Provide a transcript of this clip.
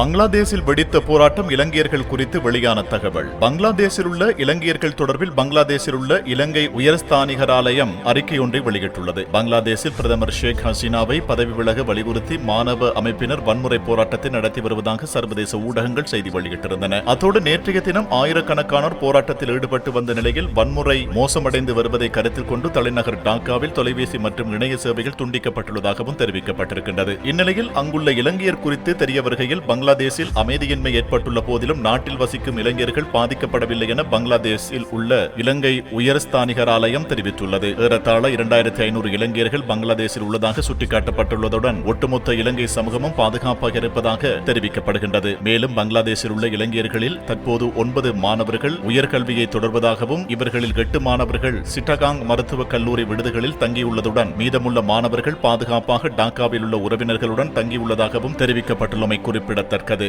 பங்களாதேஷில் வெடித்த போராட்டம் இலங்கையர்கள் குறித்து வெளியான தகவல். பங்களாதேஷில் உள்ள இலங்கையர்கள் தொடர்பில் பங்களாதேஷில் உள்ள இலங்கை உயர்ஸ்தானிகராலயம் அறிக்கை ஒன்றை வெளியிட்டுள்ளது. பங்களாதேஷில் பிரதமர் ஷேக் ஹசீனாவை பதவி விலக வலியுறுத்தி மாணவ அமைப்பினர் வன்முறை போராட்டத்தை நடத்தி வருவதாக சர்வதேச ஊடகங்கள் செய்தி வெளியிட்டிருந்தன. அத்தோடு நேற்றைய தினம் ஆயிரக்கணக்கானோர் போராட்டத்தில் ஈடுபட்டு வந்த நிலையில் வன்முறை மோசமடைந்து வருவதை கருத்தில் கொண்டு தலைநகர் டாக்காவில் தொலைபேசி மற்றும் இணைய சேவைகள் துண்டிக்கப்பட்டுள்ளதாகவும் தெரிவிக்கப்பட்டிருக்கின்றது. இந்நிலையில் அங்குள்ள இலங்கையர் குறித்து தெரிய வருகையில் பங்களாதேஷில் அமைதியின்மை ஏற்பட்டுள்ள போதிலும் நாட்டில் வசிக்கும் இளைஞர்கள் பாதிக்கப்படவில்லை என பங்களாதேஷில் உள்ள இலங்கை உயர்ஸ்தானிகர் ஆலயம் தெரிவித்துள்ளது. ஏறத்தாழ இரண்டாயிரத்தி ஐநூறு இளைஞர்கள் பங்களாதேஷில் உள்ளதாக சுட்டிக்காட்டப்பட்டுள்ளதுடன் ஒட்டுமொத்த இலங்கை சமூகமும் பாதுகாப்பாக இருப்பதாக தெரிவிக்கப்படுகின்றது. மேலும் பங்களாதேஷில் உள்ள இளைஞர்களில் தற்போது ஒன்பது மாணவர்கள் உயர்கல்வியை தொடர்வதாகவும் இவர்களில் எட்டு மாணவர்கள் சிட்டகாங் மருத்துவக் கல்லூரி விடுதிகளில் தங்கியுள்ளதுடன் மீதமுள்ள மாணவர்கள் பாதுகாப்பாக டாக்காவில் உள்ள உறவினர்களுடன் தங்கியுள்ளதாகவும் தெரிவிக்கப்பட்டுள்ளமை குறிப்பிடத்தக்கது